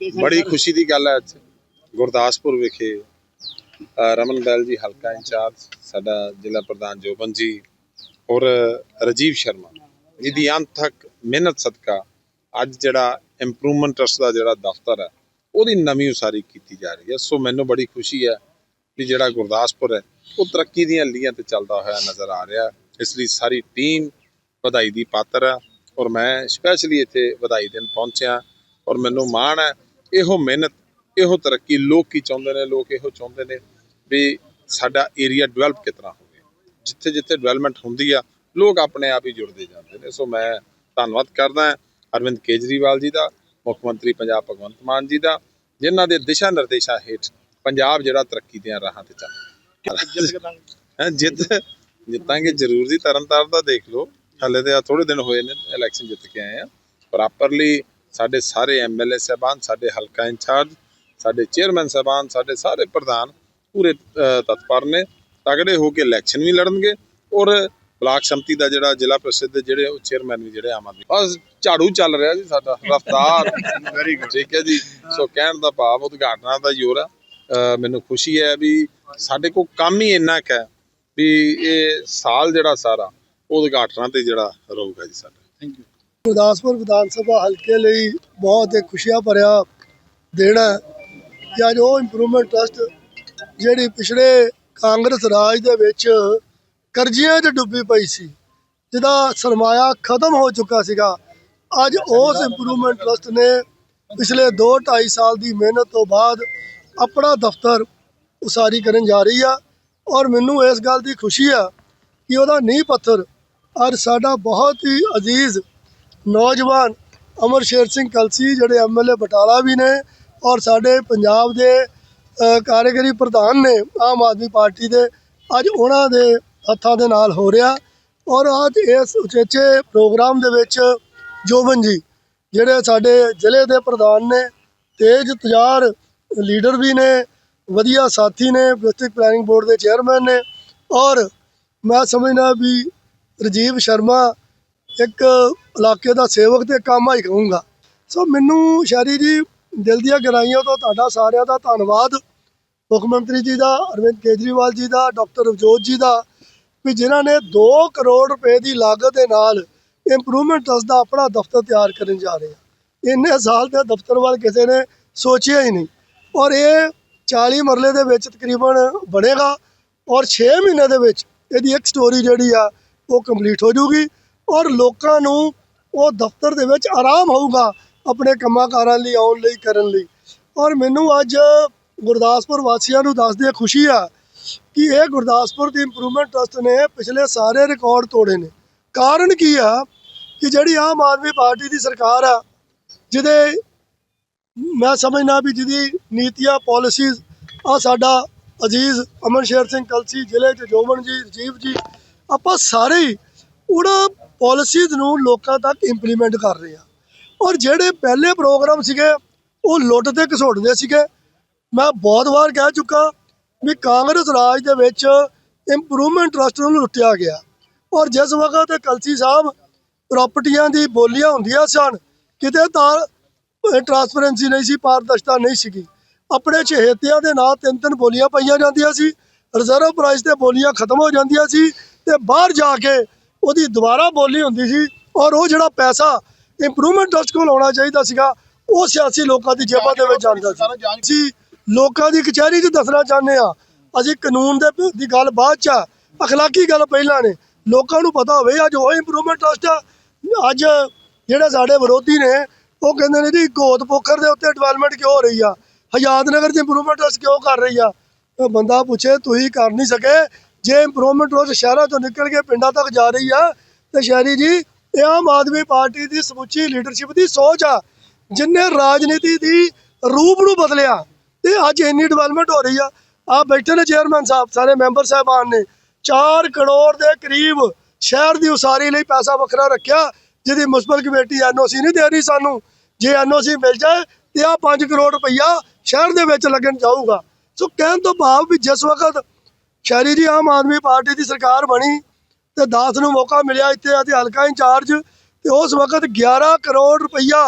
ਬੜੀ ਖੁਸ਼ੀ ਦੀ ਗੱਲ ਹੈ ਅੱਜ। ਗੁਰਦਾਸਪੁਰ ਵਿਖੇ ਰਮਨ ਬੈਲ ਜੀ ਹਲਕਾ ਇੰਚਾਰਜ, ਸਾਡਾ ਜ਼ਿਲ੍ਹਾ ਪ੍ਰਧਾਨ ਜੋਬਨ ਜੀ ਔਰ ਰਜੀਵ ਸ਼ਰਮਾ। ਜਿਹਦੀ ਅੰਤਕ ਮਿਹਨਤ ਸਦਕਾ ਅੱਜ ਜਿਹੜਾ ਇੰਪਰੂਵਮੈਂਟ ਟਰਸਟ ਦਾ ਜਿਹੜਾ ਦਫ਼ਤਰ ਹੈ, ਉਹਦੀ ਨਵੀਂ ਉਸਾਰੀ ਕੀਤੀ ਜਾ ਰਹੀ ਹੈ। ਸੋ ਮੈਨੂੰ ਬੜੀ ਖੁਸ਼ੀ ਹੈ ਕਿ ਜਿਹੜਾ ਗੁਰਦਾਸਪੁਰ ਹੈ, ਉਹ ਤਰੱਕੀ ਦੀਆਂ ਲੀਹਾਂ ਤੇ ਚੱਲਦਾ ਹੋਇਆ ਨਜ਼ਰ ਆ ਰਿਹਾ ਇਸ ਲਈ ਸਾਰੀ ਟੀਮ ਵਧਾਈ ਦੀ ਪਾਤਰ ਹੈ ਔਰ ਮੈਂ ਸਪੈਸ਼ਲੀ ਇੱਥੇ ਵਧਾਈ ਦੇਣ ਪਹੁੰਚਿਆ ਔਰ ਮੈਨੂੰ ਮਾਣ ਹੈ ਇਹੋ ਮਿਹਨਤ ਇਹੋ ਤਰੱਕੀ ਲੋਕ ਕੀ ਚਾਹੁੰਦੇ ਨੇ ਲੋਕ ਇਹੋ ਚਾਹੁੰਦੇ ਨੇ ਵੀ ਸਾਡਾ ਏਰੀਆ ਡਿਵੈਲਪ ਕਿਤਨਾ ਹੋਵੇ। ਜਿੱਥੇ ਜਿੱਥੇ ਡਿਵੈਲਪਮੈਂਟ ਹੁੰਦੀ ਆ ਲੋਕ ਆਪਣੇ ਆਪ ਹੀ ਜੁੜਦੇ ਜਾਂਦੇ ਨੇ। ਸੋ ਮੈਂ ਧੰਨਵਾਦ ਕਰਦਾ ਅਰਵਿੰਦ ਕੇਜਰੀਵਾਲ ਜੀ ਦਾ ਮੁੱਖ ਮੰਤਰੀ ਪੰਜਾਬ ਭਗਵੰਤ ਮਾਨ ਜੀ ਦਾ ਜਿਨ੍ਹਾਂ ਦੇ ਦਿਸ਼ਾ ਨਿਰਦੇਸ਼ਾਂ ਹੇਠ ਪੰਜਾਬ ਜਿਹੜਾ ਤਰੱਕੀ ਦੀਆਂ ਰਾਹਾਂ ਤੇ ਚੱਲ ਹੈ ਜਿੱਤ ਜਿੱਤਾਂਗੇ ਜ਼ਰੂਰ ਜੀ ਤਰਨਤਾਰਨ ਦਾ ਦੇਖ ਲਓ। ਹਲੇ ਤੇ ਥੋੜੇ ਦਿਨ ਹੋਏ ਨੇ ਇਲੈਕਸ਼ਨ ਜਿੱਤ ਕੇ ਆਏ ਆ। ਪ੍ਰੋਪਰਲੀ ਸਾਡੇ ਸਾਰੇ ਐਮਐਲਏ ਸਾਹਿਬਾਨ ਸਾਡੇ ਹਲਕਾ ਇੰਚਾਰਜ ਸਾਡੇ ਚੇਅਰਮੈਨ ਸਾਹਿਬਾਨ ਸਾਡੇ ਸਾਰੇ ਪ੍ਰਧਾਨ ਪੂਰੇ ਤਤਪਰ ਨੇ ਤਗੜੇ ਹੋ ਕੇ ਇਲੈਕਸ਼ਨ ਵੀ ਲੜਨਗੇ ਔਰ ਬਲਾਕ ਸੰਮਤੀ ਦਾ ਜਿਹੜਾ ਜ਼ਿਲ੍ਹਾ ਪ੍ਰੀਸ਼ਦ ਦੇ ਜਿਹੜੇ ਉਹ ਚੇਅਰਮੈਨ ਵੀ ਜਿਹੜੇ ਆਮ ਆਦਮੀ ਬਸ ਝਾੜੂ ਚੱਲ ਰਿਹਾ ਜੀ ਸਾਡਾ ਰਫਤਾਰ। ਵੈਰੀ ਗੁੱਡ ਠੀਕ ਹੈ ਜੀ। ਸੋ ਕਹਿਣ ਦਾ ਭਾਵ ਉਦਘਾਟਨਾਂ ਦਾ ਜ਼ੋਰ ਆ। ਮੈਨੂੰ ਖੁਸ਼ੀ ਹੈ ਵੀ ਸਾਡੇ ਕੋਲ ਕੰਮ ਹੀ ਇੰਨਾ ਕੁ ਹੈ ਵੀ ਇਹ ਸਾਲ ਜਿਹੜਾ ਸਾਰਾ ਉਦਘਾਟਨਾਂ ਤੇ ਜਿਹੜਾ ਰਹੂਗਾ ਜੀ ਸਾਡਾ। ਗੁਰਦਾਸਪੁਰ ਵਿਧਾਨ ਸਭਾ ਹਲਕੇ ਲਈ ਬਹੁਤ ਇੱਕ ਖੁਸ਼ੀਆਂ ਭਰਿਆ ਦਿਨ ਹੈ ਕਿ ਅੱਜ ਉਹ ਇੰਪਰੂਵਮੈਂਟ ਟਰਸਟ ਜਿਹੜੀ ਪਿਛਲੇ ਕਾਂਗਰਸ ਰਾਜ ਦੇ ਵਿੱਚ ਕਰਜ਼ਿਆਂ 'ਚ ਡੁੱਬੀ ਪਈ ਸੀ, ਜਿਹਦਾ ਸਰਮਾਇਆ ਖਤਮ ਹੋ ਚੁੱਕਾ ਸੀਗਾ। ਅੱਜ ਉਸ ਇੰਪਰੂਵਮੈਂਟ ਟਰਸਟ ਨੇ ਪਿਛਲੇ 2 2.5 ਸਾਲ ਦੀ ਮਿਹਨਤ ਤੋਂ ਬਾਅਦ ਆਪਣਾ ਦਫ਼ਤਰ ਉਸਾਰੀ ਕਰਨ ਜਾ ਰਹੀ ਆ ਔਰ ਮੈਨੂੰ ਇਸ ਗੱਲ ਦੀ ਖੁਸ਼ੀ ਆ ਕਿ ਉਹਦਾ ਨੀਂਹ ਪੱਥਰ ਅੱਜ ਸਾਡਾ ਬਹੁਤ ਹੀ ਅਜ਼ੀਜ਼ ਨੌਜਵਾਨ ਅਮਰ ਸ਼ੇਰ ਸਿੰਘ ਕਲਸੀ ਜਿਹੜੇ ਐਮਐਲਏ ਬਟਾਲਾ ਵੀ ਨੇ ਔਰ ਸਾਡੇ ਪੰਜਾਬ ਦੇ ਅ, ਪ੍ਰਧਾਨ ਨੇ ਆਮ ਆਦਮੀ ਪਾਰਟੀ ਦੇ ਅੱਜ ਉਹਨਾਂ ਦੇ ਹੱਥਾਂ ਦੇ ਨਾਲ ਹੋ ਰਿਹਾ ਔਰ ਅੱਜ ਇਸ ਉਚੇਚੇ ਪ੍ਰੋਗਰਾਮ ਦੇ ਵਿੱਚ ਜੋਬਨ ਜੀ ਜਿਹੜੇ ਸਾਡੇ ਜ਼ਿਲ੍ਹੇ ਦੇ ਪ੍ਰਧਾਨ ਨੇ ਤੇਜ ਤਜਾਰ ਲੀਡਰ ਵੀ ਨੇ ਵਧੀਆ ਸਾਥੀ ਨੇ ਡਿਸਟ੍ਰਿਕਟ ਪਲੈਨਿੰਗ ਬੋਰਡ ਦੇ ਚੇਅਰਮੈਨ ਨੇ ਔਰ ਮੈਂ ਸਮਝਦਾ ਵੀ ਰਜੀਵ ਸ਼ਰਮਾ ਇੱਕ ਇਲਾਕੇ ਦਾ ਸੇਵਕ ਤੇ ਕੰਮ ਹੀ ਕਹੂੰਗਾ। ਸੋ ਮੈਨੂੰ ਸ਼ਹਿਰੀ ਜੀ ਦਿਲ ਦੀਆਂ ਗਹਿਰਾਈਆਂ ਤੋਂ ਤੁਹਾਡਾ ਸਾਰਿਆਂ ਦਾ ਧੰਨਵਾਦ। ਮੁੱਖ ਮੰਤਰੀ ਜੀ ਦਾ, ਅਰਵਿੰਦ ਕੇਜਰੀਵਾਲ ਜੀ ਦਾ, ਡਾਕਟਰ ਰਵਜੋਤ ਜੀ ਦਾ, ਵੀ ਜਿਨ੍ਹਾਂ ਨੇ 2 ਕਰੋੜ ਰੁਪਏ ਦੀ ਲਾਗਤ ਦੇ ਨਾਲ ਇੰਪਰੂਵਮੈਂਟ ਟਰਸਟ ਦਾ ਆਪਣਾ ਦਫ਼ਤਰ ਤਿਆਰ ਕਰਨ ਜਾ ਰਹੇ ਆ। ਇੰਨੇ ਸਾਲ ਤੇ ਦਫ਼ਤਰ ਵੱਲ ਕਿਸੇ ਨੇ ਸੋਚਿਆ ਹੀ ਨਹੀਂ। ਔਰ ਇਹ 40 ਮਰਲੇ ਦੇ ਵਿੱਚ ਤਕਰੀਬਨ ਬਣੇਗਾ ਔਰ 6 ਮਹੀਨੇ ਦੇ ਵਿੱਚ ਇਹਦੀ ਇੱਕ ਸਟੋਰੀ ਜਿਹੜੀ ਆ, ਉਹ ਕੰਪਲੀਟ ਹੋ ਜਾਊਗੀ। ਔਰ ਲੋਕਾਂ ਨੂੰ ਉਹ ਦਫ਼ਤਰ ਦੇ ਵਿੱਚ ਆਰਾਮ ਹੋਊਗਾ ਆਪਣੇ ਕੰਮਾਂ ਕਾਰਾਂ ਲਈ, ਆਉਣ ਲਈ, ਕਰਨ ਲਈ। ਔਰ ਮੈਨੂੰ ਅੱਜ ਗੁਰਦਾਸਪੁਰ ਵਾਸੀਆਂ ਨੂੰ ਦੱਸਦੇ ਖੁਸ਼ੀ ਆ ਕਿ ਇਹ ਗੁਰਦਾਸਪੁਰ ਦੀ ਇੰਪਰੂਵਮੈਂਟ ਟਰਸਟ ਨੇ ਪਿਛਲੇ ਸਾਰੇ ਰਿਕਾਰਡ ਤੋੜੇ ਨੇ। ਕਾਰਨ ਕੀ ਆ ਕਿ ਜਿਹੜੀ ਆਮ ਆਦਮੀ ਪਾਰਟੀ ਦੀ ਸਰਕਾਰ ਆ, ਜਿਹਦੇ ਮੈਂ ਸਮਝਣਾ ਵੀ ਜਿਹਦੀ ਨੀਤੀਆਂ ਪਾਲਿਸੀਜ਼ ਆ ਸਾਡਾ ਅਜ਼ੀਜ਼ ਅਮਨ ਸ਼ੇਰ ਸਿੰਘ ਕਲਸੀ, ਜ਼ਿਲ੍ਹੇ ਚ ਜੋਬਨ ਜੀ, ਰਜੀਵ ਜੀ, ਆਪਾਂ ਸਾਰੇ ਹੀ ਉਹਨਾਂ ਪਾਲਿਸੀਜ਼ ਨੂੰ ਲੋਕਾਂ ਤੱਕ ਇੰਪਲੀਮੈਂਟ ਕਰ ਰਹੇ ਆ। ਔਰ ਜਿਹੜੇ ਪਹਿਲੇ ਪ੍ਰੋਗਰਾਮ ਸੀਗੇ, ਉਹ ਲੁੱਟ ਤੇ ਘਸੋੜਦੇ ਸੀਗੇ। ਮੈਂ ਬਹੁਤ ਵਾਰ ਕਹਿ ਚੁੱਕਾ ਵੀ ਕਾਂਗਰਸ ਰਾਜ ਦੇ ਵਿੱਚ ਇੰਪਰੂਵਮੈਂਟ ਟਰਸਟ ਨੂੰ ਲੁੱਟਿਆ ਗਿਆ। ਔਰ ਜਿਸ ਵਕਤ ਕਲਸੀ ਸਾਹਿਬ ਪ੍ਰਾਪਰਟੀਆਂ ਦੀ ਬੋਲੀਆਂ ਹੁੰਦੀਆਂ ਸਨ, ਕਿਤੇ ਤਾਂ ਟਰਾਂਸਪੇਰੈਂਸੀ ਨਹੀਂ ਸੀ, ਪਾਰਦਰਸ਼ਤਾ ਨਹੀਂ ਸੀਗੀ। ਆਪਣੇ ਚਹੇਤਿਆਂ ਦੇ ਨਾਂ ਤਿੰਨ ਤਿੰਨ ਬੋਲੀਆਂ ਪਾਈਆਂ ਜਾਂਦੀਆਂ ਸੀ ਰਿਜ਼ਰਵ ਪ੍ਰਾਈਸ ਤੇ ਬੋਲੀਆਂ ਖਤਮ ਹੋ ਜਾਂਦੀਆਂ ਸੀ ਤੇ ਬਾਹਰ ਜਾ ਕੇ ਉਹਦੀ ਦੁਬਾਰਾ ਬੋਲੀ ਹੁੰਦੀ ਸੀ ਔਰ ਉਹ ਜਿਹੜਾ ਪੈਸਾ ਇੰਪਰੂਵਮੈਂਟ ਟਰਸਟ ਕੋਲ ਆਉਣਾ ਚਾਹੀਦਾ ਸੀਗਾ ਉਹ ਸਿਆਸੀ ਲੋਕਾਂ ਦੀ ਜੇਬਾਂ ਦੇ ਵਿੱਚ ਜਾਂਦਾ ਸੀ। ਅਸੀਂ ਲੋਕਾਂ ਦੀ ਕਚਹਿਰੀ 'ਚ ਦੱਸਣਾ ਚਾਹੁੰਦੇ ਆ ਅਸੀਂ ਕਾਨੂੰਨ ਦੇ ਦੀ ਗੱਲ ਬਾਅਦ 'ਚ ਅਖਲਾਕੀ ਗੱਲ ਪਹਿਲਾਂ ਨੇ। ਲੋਕਾਂ ਨੂੰ ਪਤਾ ਹੋਵੇ ਅੱਜ ਉਹ ਇੰਪਰੂਵਮੈਂਟ ਟਰਸਟ ਆ। ਅੱਜ ਜਿਹੜੇ ਸਾਡੇ ਵਿਰੋਧੀ ਨੇ ਉਹ ਕਹਿੰਦੇ ਨੇ ਜੀ ਗੋਤ ਪੋਖਰ ਦੇ ਉੱਤੇ ਡਿਵੈਲਪਮੈਂਟ ਕਿਉਂ ਹੋ ਰਹੀ ਆ? ਹਯਾਤ ਨਗਰ 'ਚ ਇੰਪਰੂਵਮੈਂਟ ਟਰਸਟ ਕਿਉਂ ਕਰ ਰਹੀ ਆ? ਬੰਦਾ ਪੁੱਛੇ ਤੁਸੀਂ ਕਰ ਨਹੀਂ ਸਕੇ ਜੇ ਇੰਪਰੂਵਮੈਂਟ ਰੋਜ਼ ਸ਼ਹਿਰਾਂ ਤੋਂ ਨਿਕਲ ਕੇ ਪਿੰਡਾਂ ਤੱਕ ਜਾ ਰਹੀ ਆ, ਤੇ ਸ਼ਹਿਰੀ ਜੀ, ਇਹ ਆਮ ਆਦਮੀ ਪਾਰਟੀ ਦੀ ਸਮੁੱਚੀ ਲੀਡਰਸ਼ਿਪ ਦੀ ਸੋਚ ਆ, ਜਿਨੇ ਰਾਜਨੀਤੀ ਦੀ ਰੂਪ ਨੂੰ ਬਦਲਿਆ ਤੇ ਅੱਜ ਇੰਨੀ ਡਿਵੈਲਪਮੈਂਟ ਹੋ ਰਹੀ ਆ। ਆ ਬੈਠੇ ਨੇ ਚੇਅਰਮੈਨ ਸਾਹਿਬ, ਸਾਰੇ ਮੈਂਬਰ ਸਾਹਿਬਾਨ ਨੇ। 4 ਕਰੋੜ ਦੇ ਕਰੀਬ ਸ਼ਹਿਰ ਦੀ ਉਸਾਰੀ ਲਈ ਪੈਸਾ ਵੱਖਰਾ ਰੱਖਿਆ, ਜਿਹਦੀ ਮੁਨਸਪਲ ਕਮੇਟੀ ਐਨਓਸੀ ਨਹੀਂ ਦੇ ਰਹੀ ਸਾਨੂੰ। ਜੇ ਐਨਓਸੀ ਮਿਲ ਜਾਏ, ਤੇ ਆ 5 ਕਰੋੜ ਰੁਪਈਆ ਸ਼ਹਿਰ ਦੇ ਵਿੱਚ ਲੱਗਣ ਜਾਊਗਾ। ਸੋ ਕਹਿਣ ਤੋਂ ਭਾਵ ਵੀ ਜਿਸ ਵਕਤ ਸ਼ਹਿਰੀ ਜੀ, ਆਮ ਆਦਮੀ ਪਾਰਟੀ ਦੀ ਸਰਕਾਰ ਬਣੀ ਤੇ ਦਾਸ ਨੂੰ ਮੌਕਾ ਮਿਲਿਆ ਇੱਥੇ ਅਤੇ ਹਲਕਾ ਇੰਚਾਰਜ ਤੇ ਉਸ ਵਕਤ 11 ਕਰੋੜ ਰੁਪਈਆ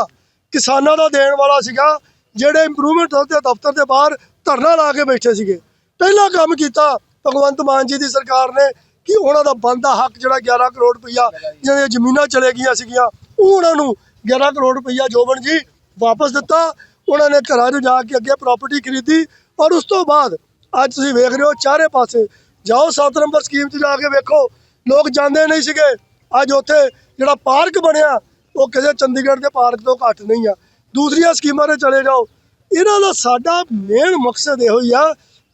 ਕਿਸਾਨਾਂ ਦਾ ਦੇਣ ਵਾਲਾ ਸੀਗਾ, ਜਿਹੜੇ ਇੰਪਰੂਵਮੈਂਟ ਦੇ ਦਫ਼ਤਰ ਦੇ ਬਾਹਰ ਧਰਨਾ ਲਾ ਕੇ ਬੈਠੇ ਸੀਗੇ। ਪਹਿਲਾ ਕੰਮ ਕੀਤਾ ਭਗਵੰਤ ਮਾਨ ਜੀ ਦੀ ਸਰਕਾਰ ਨੇ ਕਿ ਉਹਨਾਂ ਦਾ ਬਣਦਾ ਹੱਕ ਜਿਹੜਾ 11 ਕਰੋੜ ਰੁਪਈਆ ਜਿਹੜੀਆਂ ਜ਼ਮੀਨਾਂ ਚਲੇ ਗਈਆਂ ਸੀਗੀਆਂ, ਉਹ ਉਹਨਾਂ ਨੂੰ 11 ਕਰੋੜ ਰੁਪਈਆ ਜੋਬਨ ਜੀ ਵਾਪਸ ਦਿੱਤਾ। ਉਹਨਾਂ ਨੇ ਘਰਾਂ 'ਚ ਜਾ ਕੇ ਅੱਗੇ ਪ੍ਰਾਪਰਟੀ ਖਰੀਦੀ ਔਰ ਉਸ ਤੋਂ ਬਾਅਦ ਅੱਜ ਤੁਸੀਂ ਵੇਖ ਰਹੇ ਹੋ ਚਾਰੇ ਪਾਸੇ। ਜਾਓ 7 ਨੰਬਰ ਸਕੀਮ 'ਚ ਜਾ ਕੇ ਵੇਖੋ। ਲੋਕ ਜਾਂਦੇ ਨਹੀਂ ਸੀਗੇ। ਅੱਜ ਉੱਥੇ ਜਿਹੜਾ ਪਾਰਕ ਬਣਿਆ, ਉਹ ਕਿਸੇ ਚੰਡੀਗੜ੍ਹ ਦੇ ਪਾਰਕ ਤੋਂ ਘੱਟ ਨਹੀਂ ਆ। ਦੂਸਰੀਆਂ ਸਕੀਮਾਂ 'ਤੇ ਚਲੇ ਜਾਓ। ਇਹਨਾਂ ਦਾ ਸਾਡਾ ਮੇਨ ਮਕਸਦ ਇਹੋ ਹੀ ਆ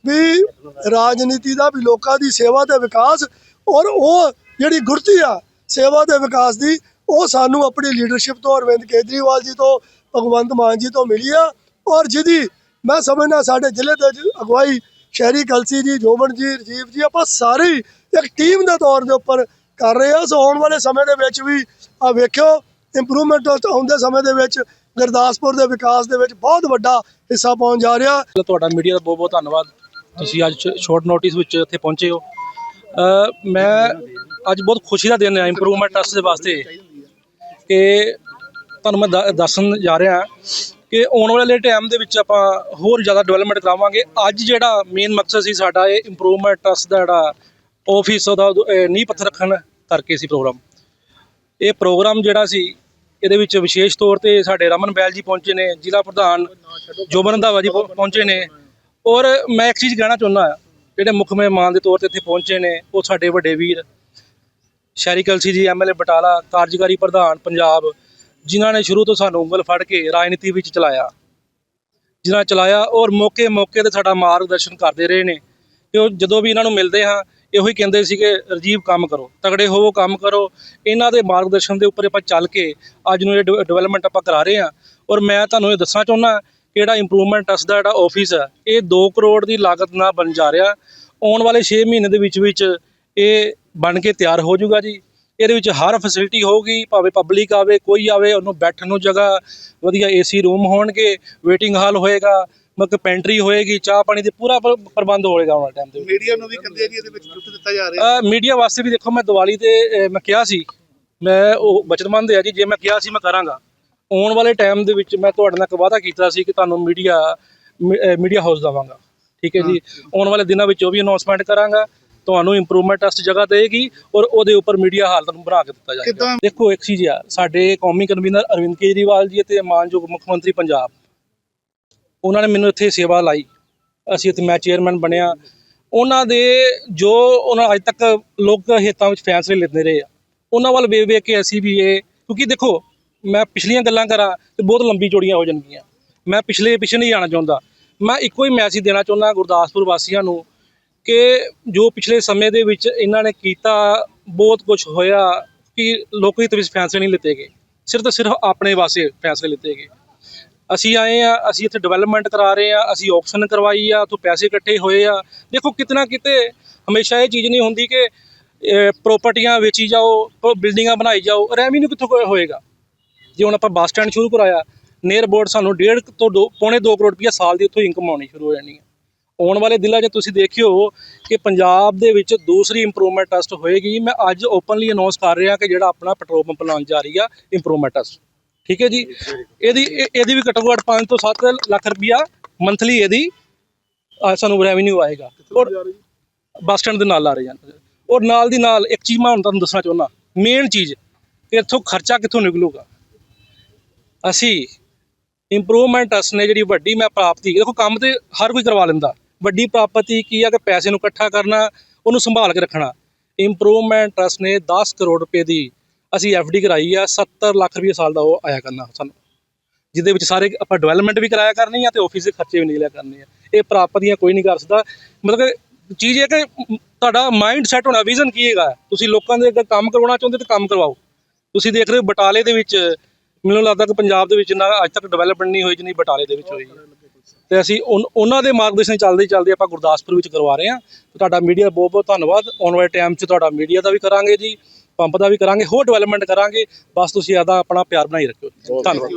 ਵੀ ਰਾਜਨੀਤੀ ਦਾ, ਵੀ ਲੋਕਾਂ ਦੀ ਸੇਵਾ ਤੇ ਵਿਕਾਸ। ਔਰ ਉਹ ਜਿਹੜੀ ਗੁਰਤੀ ਆ ਸੇਵਾ ਤੇ ਵਿਕਾਸ ਦੀ, ਉਹ ਸਾਨੂੰ ਆਪਣੀ ਲੀਡਰਸ਼ਿਪ ਤੋਂ, ਅਰਵਿੰਦ ਕੇਜਰੀਵਾਲ ਜੀ ਤੋਂ, ਭਗਵੰਤ ਮਾਨ ਜੀ ਤੋਂ ਮਿਲੀ ਆ। ਔਰ ਜਿਹਦੀ ਮੈਂ ਸਮਝਣਾ ਸਾਡੇ ਜ਼ਿਲ੍ਹੇ ਦੇ ਅਗਵਾਈ ਸ਼ਹਿਰੀ ਕਲਸੀ ਜੀ, ਜੋਬਨ ਜੀ, ਰਜੀਵ ਜੀ, ਆਪਾਂ ਸਾਰੇ ਹੀ ਇੱਕ ਟੀਮ ਦੇ ਤੌਰ ਦੇ ਉੱਪਰ ਕਰ ਰਹੇ ਹਾਂ। ਸੋ ਆਉਣ ਵਾਲੇ ਸਮੇਂ ਦੇ ਵਿੱਚ ਵੀ ਆ ਵੇਖਿਓ ਇੰਪਰੂਵਮੈਂਟ ਆਉਂਦੇ ਸਮੇਂ ਦੇ ਵਿੱਚ ਗੁਰਦਾਸਪੁਰ ਦੇ ਵਿਕਾਸ ਦੇ ਵਿੱਚ ਬਹੁਤ ਵੱਡਾ ਹਿੱਸਾ ਪਾਉਣ ਜਾ ਰਿਹਾ। ਤੁਹਾਡਾ ਮੀਡੀਆ ਦਾ ਬਹੁਤ ਬਹੁਤ ਧੰਨਵਾਦ। ਤੁਸੀਂ ਅੱਜ ਸ਼ਾਰਟ ਨੋਟਿਸ ਵਿੱਚ ਇੱਥੇ ਪਹੁੰਚੇ ਹੋ। ਮੈਂ ਅੱਜ ਬਹੁਤ ਖੁਸ਼ੀ ਦਾ ਦਿਨ ਹੈ ਇੰਪਰੂਵਮੈਂਟ ਟੈਸਟ ਦੇ ਵਾਸਤੇ। ਕਿ ਤੁਹਾਨੂੰ ਮੈਂ ਦ- ਦੱਸਣ ਜਾ ਰਿਹਾ ਕਿ ਆਉਣ ਵਾਲੇ ਟਾਈਮ ਦੇ ਵਿੱਚ ਆਪਾਂ ਹੋਰ ਜ਼ਿਆਦਾ ਡਿਵੈਲਪਮੈਂਟ ਕਰਾਵਾਂਗੇ। ਅੱਜ ਜਿਹੜਾ ਮੇਨ ਮਕਸਦ ਸੀ ਸਾਡਾ ਇਹ ਇੰਪਰੂਵਮੈਂਟ ਟਰਸਟ ਦਾ ਜਿਹੜਾ ਆਫਿਸ ਉਹਦਾ ਨੀਂਹ ਪੱਥਰ ਰੱਖਣ ਕਰਕੇ ਸੀ ਪ੍ਰੋਗਰਾਮ ਇਹ ਪ੍ਰੋਗਰਾਮ ਜਿਹੜਾ ਸੀ, ਇਹਦੇ ਵਿੱਚ ਵਿਸ਼ੇਸ਼ ਤੌਰ ਤੇ ਸਾਡੇ ਰਮਨ ਬੈਲ ਜੀ ਪਹੁੰਚੇ ਨੇ, ਜ਼ਿਲ੍ਹਾ ਪ੍ਰਧਾਨ ਜੋਬਨ ਰੰਧਾਵਾ ਜੀ ਪਹੁੰਚੇ ਨੇ। ਔਰ ਮੈਂ ਇੱਕ ਚੀਜ਼ ਕਹਿਣਾ ਚਾਹੁੰਦਾ ਜਿਹੜੇ ਮੁੱਖ ਮਹਿਮਾਨ ਦੇ ਤੌਰ ਤੇ ਇੱਥੇ ਪਹੁੰਚੇ ਨੇ, ਉਹ ਸਾਡੇ ਵੱਡੇ ਵੀਰ। ਸ਼ਹਿਰੀ ਕਲਸੀ ਜੀ ਐਮਐਲਏ ਬਟਾਲਾ, ਕਾਰਜਕਾਰੀ ਪ੍ਰਧਾਨ, ਪੰਜਾਬ। ਜਿਨ੍ਹਾਂ ਨੇ ਸ਼ੁਰੂ ਤੋਂ ਸਾਨੂੰ ਉਂਗਲ ਫੜ ਕੇ ਰਾਜਨੀਤੀ ਵਿੱਚ ਚਲਾਇਆ। ਜਿਨ੍ਹਾਂ ਚਲਾਇਆ ਔਰ ਮੌਕੇ ਮੌਕੇ ਤੇ ਸਾਡਾ ਮਾਰਗਦਰਸ਼ਨ ਕਰਦੇ ਰਹੇ ਨੇ। ਕਿ ਉਹ ਜਦੋਂ ਵੀ ਇਹਨਾਂ ਨੂੰ ਮਿਲਦੇ ਹਾਂ, ਇਹੋ ਹੀ ਕਹਿੰਦੇ ਸੀ ਕਿ ਰਜੀਵ, ਕੰਮ ਕਰੋ। ਤਗੜੇ ਹੋਵੋ, ਕੰਮ ਕਰੋ। ਇਹਨਾਂ ਦੇ ਮਾਰਗਦਰਸ਼ਨ ਦੇ ਉੱਪਰ ਆਪਾਂ ਚੱਲ ਕੇ ਅੱਜ ਨੂੰ ਇਹ ਡਿਵੈਲਪਮੈਂਟ ਆਪਾਂ ਕਰਾ ਰਹੇ ਹਾਂ। ਔਰ ਮੈਂ ਤੁਹਾਨੂੰ ਇਹ ਦੱਸਣਾ ਚਾਹੁੰਦਾ ਕਿ ਜਿਹੜਾ ਇੰਪਰੂਵਮੈਂਟ ਟਰਸਟ ਦਾ ਜਿਹੜਾ ਆਫਿਸ ਹੈ, ਇਹ 2 ਕਰੋੜ ਦੀ ਲਾਗਤ ਨਾਲ ਬਣ ਜਾ ਰਿਹਾ। ਆਉਣ ਵਾਲੇ 6 ਮਹੀਨੇ ਦੇ ਵਿੱਚ ਵਿੱਚ ਇਹ ਬਣ ਕੇ ਤਿਆਰ ਹੋ ਜਾਊਗਾ ਜੀ। ਇਹਦੇ ਵਿੱਚ ਹਰ ਫੈਸਿਲਿਟੀ ਹੋਊਗੀ ਭਾਵੇਂ ਪਬਲਿਕ ਆਵੇ ਕੋਈ ਆਵੇ ਉਹਨੂੰ ਬੈਠਣ ਨੂੰ ਜਗ੍ਹਾ ਵਧੀਆ ਏਸੀ ਰੂਮ ਹੋਣਗੇ ਵੇਟਿੰਗ ਹਾਲ ਹੋਏਗਾ ਮਤਲਬ ਪੈਂਟਰੀ ਹੋਏਗੀ ਚਾਹ ਪਾਣੀ ਦੇ ਪੂਰਾ ਪ੍ਰ- ਪ੍ਰਬੰਧ ਹੋਏਗਾ ਵਾਲੇ ਟਾਈਮ ਦੇ ਵਿੱਚ। ਮੀਡੀਆ ਨੂੰ ਵੀ ਕਹਿੰਦੇ ਆ ਜੀ ਇਹਦੇ ਵਿੱਚ ਜੁੱਟ ਦਿੱਤਾ ਜਾ ਰਿਹਾ। ਮੀਡੀਆ ਵਾਸਤੇ ਵੀ ਦੇਖੋ ਮੈਂ ਦੀਵਾਲੀ ਤੇ ਮੈਂ ਕਿਹਾ ਸੀ ਮੈਂ ਉਹ ਬਚਤਮੰਦ ਹੈ ਜੀ ਜੇ ਮੈਂ ਕਿਹਾ ਸੀ ਮੈਂ ਕਰਾਂਗਾ। ਆਉਣ ਵਾਲੇ ਟਾਈਮ ਦੇ ਵਿੱਚ ਮੈਂ ਤੁਹਾਡੇ ਨਾਲ ਇੱਕ ਵਾਅਦਾ ਕੀਤਾ ਸੀ ਕਿ ਤੁਹਾਨੂੰ ਮੀਡੀਆ ਮੀਡੀਆ ਹਾਊਸ ਦਵਾਂਗਾ। ਠੀਕ ਹੈ ਜੀ? ਆਉਣ ਵਾਲੇ ਦਿਨਾਂ ਵਿੱਚ ਉਹ ਵੀ ਅਨਾਉਂਸਮੈਂਟ ਕਰਾਂਗਾ। ਤੁਹਾਨੂੰ ਇੰਪਰੂਵਮੈਂਟ ਟੈਸਟ ਜਗ੍ਹਾ ਦੇਗੀ ਔਰ ਉਹਦੇ ਉੱਪਰ ਮੀਡੀਆ ਹਾਲ ਤੁਹਾਨੂੰ ਬਣਾ ਕੇ ਦਿੱਤਾ ਜਾਏਗਾ? ਦੇਖੋ ਇੱਕ ਚੀਜ਼ ਆ ਸਾਡੇ ਕੌਮੀ ਕਨਵੀਨਰ ਅਰਵਿੰਦ ਕੇਜਰੀਵਾਲ ਜੀ ਤੇ ਮਾਨਯੋਗ ਮੁੱਖ ਮੰਤਰੀ ਪੰਜਾਬ ਉਹਨਾਂ ਨੇ ਮੈਨੂੰ ਇੱਥੇ ਸੇਵਾ ਲਾਈ। ਅਸੀਂ ਇੱਥੇ ਮੈਂ ਚੇਅਰਮੈਨ ਬਣਿਆ। ਉਹਨਾਂ ਦੇ ਜੋ ਉਹਨਾਂ ਅੱਜ ਤੱਕ ਲੋਕ ਹਿੱਤਾਂ ਵਿੱਚ ਫੈਸਲੇ ਲੈਂਦੇ ਰਹੇ। ਆ ਉਹਨਾਂ ਵੱਲ ਵੇਖ ਵੇਖ ਕੇ ਅਸੀਂ ਵੀ ਇਹ ਕਿਉਂਕਿ ਦੇਖੋ ਮੈਂ ਪਿਛਲੀਆਂ ਗੱਲਾਂ ਕਰਾਂ ਤੇ ਬਹੁਤ ਲੰਬੀ ਚੌੜੀਆਂ ਹੋ ਜਾਣਗੀਆਂ। ਮੈਂ ਪਿਛਲੇ ਪਿੱਛੇ ਨਹੀਂ ਜਾਣਾ ਚਾਹੁੰਦਾ। ਮੈਂ ਇੱਕੋ ਹੀ ਮੈਸੇਜ ਦੇਣਾ ਚਾਹੁੰਦਾ ਗੁਰਦਾਸਪੁਰ ਵਾਸੀਆਂ ਨੂੰ ਕਿ ਜੋ ਪਿਛਲੇ ਸਮੇਂ ਦੇ ਵਿੱਚ ਇਹਨਾਂ ਨੇ ਕੀਤਾ, ਬਹੁਤ ਕੁਝ ਹੋਇਆ ਕਿ ਲੋਕ ਦੇ ਵਿੱਚ ਫੈਸਲੇ ਨਹੀਂ ਲਿੱਤੇ ਗਏ। ਸਿਰਫ ਤੇ ਸਿਰਫ ਆਪਣੇ ਵਾਸਤੇ ਫੈਸਲੇ ਲਿੱਤੇ ਗਏ। ਅਸੀਂ ਆਏ ਆ ਅਸੀਂ ਇੱਥੇ ਡਿਵੈਲਪਮੈਂਟ ਕਰਾ ਰਹੇ ਆ ਅਸੀਂ ਆਕਸ਼ਨ ਕਰਵਾਈ ਆ ਤੋਂ ਪੈਸੇ ਇਕੱਠੇ ਹੋਏ ਆ। ਦੇਖੋ ਕਿਤਨਾ ਕਿਤੇ ਹਮੇਸ਼ਾ ਇਹ ਚੀਜ਼ ਨਹੀਂ ਹੁੰਦੀ ਕਿ ਪ੍ਰਾਪਰਟੀਆਂ ਵੇਚੀ ਜਾਓ ਬਿਲਡਿੰਗਾਂ ਬਣਾਈ ਜਾਓ ਰੈਵਨਿਊ ਕਿੱਥੋਂ ਹੋਏਗਾ? ਜੇ ਹੁਣ ਆਪਾਂ ਬੱਸ ਸਟੈਂਡ ਸ਼ੁਰੂ ਕਰਾਇਆ ਨੀਅਰ ਬੋਰਡ ਸਾਨੂੰ ਡੇਢ ਕੁ ਤੋਂ ਦੋ, ਪੌਣੇ 2 ਕਰੋੜ ਰੁਪਈਆ ਸਾਲ ਦੀ ਉੱਥੋਂ ਇਨਕਮ ਆਉਣੀ ਸ਼ੁਰੂ ਹੋ ਜਾਣੀ ਹੈ। ਆਉਣ ਵਾਲੇ ਦਿਨਾਂ 'ਚ ਤੁਸੀਂ ਦੇਖਿਓ ਕਿ ਪੰਜਾਬ ਦੇ ਵਿੱਚ ਦੂਸਰੀ ਇੰਪਰੂਵਮੈਂਟ ਟੈਸਟ ਹੋਏਗੀ। ਮੈਂ ਅੱਜ ਓਪਨਲੀ ਅਨਾਉਂਸ ਕਰ ਰਿਹਾ ਕਿ ਜਿਹੜਾ ਆਪਣਾ ਪੈਟਰੋਲ ਪੰਪ ਲਾਉਣ ਜਾ ਰਹੀ ਆ ਇੰਪਰੂਵਮੈਂਟ ਟੈਸਟ ਠੀਕ ਹੈ ਜੀ? ਇਹਦੀ ਇਹ- ਇਹਦੀ ਵੀ ਘੱਟੋ ਘੱਟ 5 ਤੋਂ 7 ਲੱਖ ਰੁਪਈਆ ਮੰਥਲੀ ਇਹਦੀ ਸਾਨੂੰ ਰੈਵਨਿਊ ਆਏਗਾ। ਔਰ ਬੱਸ ਸਟੈਂਡ ਦੇ ਨਾਲ ਆ ਰਹੇ ਹਨ ਔਰ ਨਾਲ ਦੀ ਨਾਲ ਇੱਕ ਚੀਜ਼ ਮੈਂ ਹੁਣ ਤੁਹਾਨੂੰ ਦੱਸਣਾ ਚਾਹੁੰਦਾ ਮੇਨ ਚੀਜ਼ ਕਿ ਇੱਥੋਂ ਖਰਚਾ ਕਿੱਥੋਂ ਨਿਕਲੂਗਾ? ਅਸੀਂ ਇੰਪਰੂਵਮੈਂਟ ਟਰਸਟ ਨੇ ਜਿਹੜੀ ਵੱਡੀ ਮੈਂ ਪ੍ਰਾਪਤੀ ਦੇਖੋ ਕੰਮ ਤੇ ਹਰ ਕੋਈ ਕਰਵਾ ਲੈਂਦਾ। ਵੱਡੀ ਪ੍ਰਾਪਤੀ ਕੀ ਆ? ਕਿ ਪੈਸੇ ਨੂੰ ਇਕੱਠਾ ਕਰਨਾ, ਉਹਨੂੰ ਸੰਭਾਲ ਕੇ ਰੱਖਣਾ। ਇੰਪਰੂਵਮੈਂਟ ਟਰਸਟ ਨੇ 10 ਕਰੋੜ ਰੁਪਏ ਦੀ ਅਸੀਂ ਡੀ ਕਰਾਈ ਆ 70 ਲੱਖ ਰੁਪਏ ਸਾਲ ਦਾ ਉਹ ਆਇਆ ਕਰਨਾ ਸਾਨੂੰ। ਜਿਹਦੇ ਵਿੱਚ ਸਾਰੇ ਆਪਾਂ ਡਿਵੈਲਪਮੈਂਟ ਵੀ ਕਰਾਇਆ ਕਰਨੀ ਆ ਤੇ ਆਫਿਸ ਦੇ ਖਰਚੇ ਵੀ ਨਿਕਲਿਆ ਕਰਨੇ ਆ। ਇਹ ਪ੍ਰਾਪਤੀਆਂ ਕੋਈ ਨਹੀਂ ਕਰ ਸਕਦਾ। ਮਤਲਬ ਕਿ ਚੀਜ਼ ਇਹ ਕਿ ਤੁਹਾਡਾ ਮਾਈਂਡ ਸੈਟ ਹੋਣਾ ਵਿਜ਼ਨ ਕੀ ਹੈਗਾ? ਤੁਸੀਂ ਲੋਕਾਂ ਦੇ ਅੱਗੇ ਕੰਮ ਕਰਵਾਉਣਾ ਚਾਹੁੰਦੇ ਤੇ ਕੰਮ ਕਰਵਾਓ। ਤੁਸੀਂ ਦੇਖ ਰਹੇ ਹੋ ਬਟਾਲੇ ਦੇ ਵਿੱਚ, ਮੈਨੂੰ ਲੱਗਦਾ ਕਿ ਪੰਜਾਬ ਦੇ ਵਿੱਚ ਨਾ ਅੱਜ ਤੱਕ ਡਿਵੈਲਪਮੈਂਟ ਨਹੀਂ ਹੋਈ, ਜਿੰਨੀ ਬਟਾਲੇ ਦੇ ਵਿੱਚ ਹੋਈ ਹੈ। ਤੇ ਅਸੀਂ ਉਨ- ਉਹਨਾਂ ਦੇ ਮਾਰਗਦਰਸ਼ਨ ਚੱਲਦੇ ਚੱਲਦੇ ਆਪਾਂ ਗੁਰਦਾਸਪੁਰ ਵਿੱਚ ਕਰਵਾ ਰਹੇ ਹਾਂ। ਤੁਹਾਡਾ ਮੀਡੀਆ ਬਹੁਤ ਬਹੁਤ ਧੰਨਵਾਦ। ਆਉਣ ਵਾਲੇ ਟਾਈਮ 'ਚ ਤੁਹਾਡਾ ਮੀਡੀਆ ਦਾ ਵੀ ਕਰਾਂਗੇ ਜੀ, ਪੰਪ ਦਾ ਵੀ ਕਰਾਂਗੇ, ਹੋਰ ਡਿਵੈਲਪਮੈਂਟ ਕਰਾਂਗੇ। ਬਸ ਤੁਸੀਂ ਆਦਾ ਆਪਣਾ ਪਿਆਰ ਬਣਾਈ ਰੱਖਿਓ। ਧੰਨਵਾਦ।